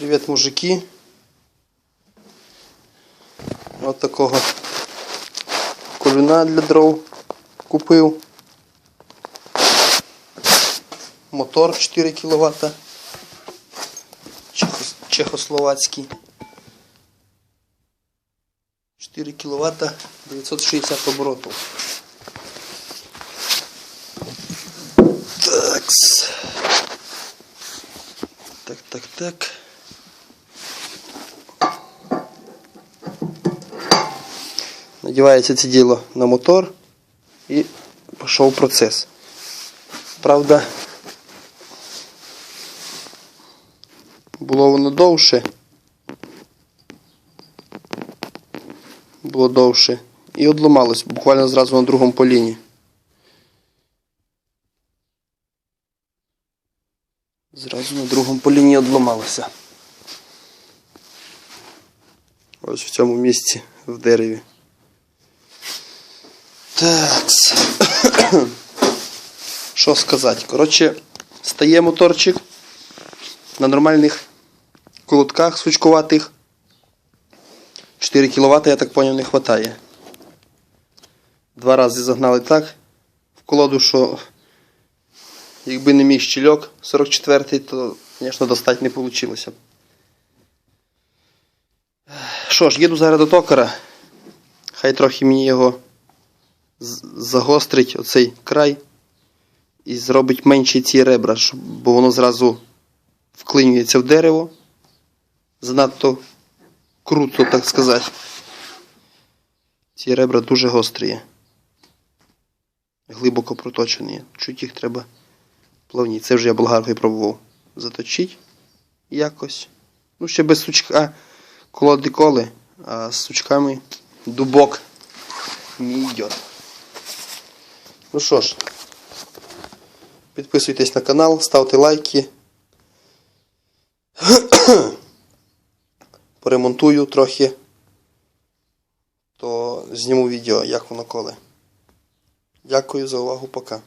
Привіт, мужики. От такого колюна для дров купив. Мотор 4 кВт. Чехос- Чехословацький. 4 кВт 960 оборотів. Такс. Так, так, так. Надівається це діло на мотор і пішов процес. Правда, було воно довше. Було довше. І одламалось буквально зразу на другому поліні. Зразу на другому поліні одламалося. Ось в цьому місці в дереві. Так. Що сказати? Коротше, стає моторчик на нормальних колотках сучкуватих. 4 кВт, я так поняв, не вистачає. Два рази загнали так в колоду, що якби не мій щільок 44-й, то, звісно, достати не вийшло. Що ж, їду зараз до токара. Хай трохи мені його загострить оцей край і зробить менші ці ребра, бо воно зразу вклинюється в дерево. Занадто круто, так сказати. Ці ребра дуже гострі. Глибоко проточені. Чуть їх треба плавні. Це вже я болгаркою пробував заточити якось. Ну, ще без сучка колоди коли, а з сучками дубок не йде. Ну що ж, підписуйтесь на канал, ставте лайки. Поремонтую трохи, то зніму відео, як воно коли. Дякую за увагу, пока.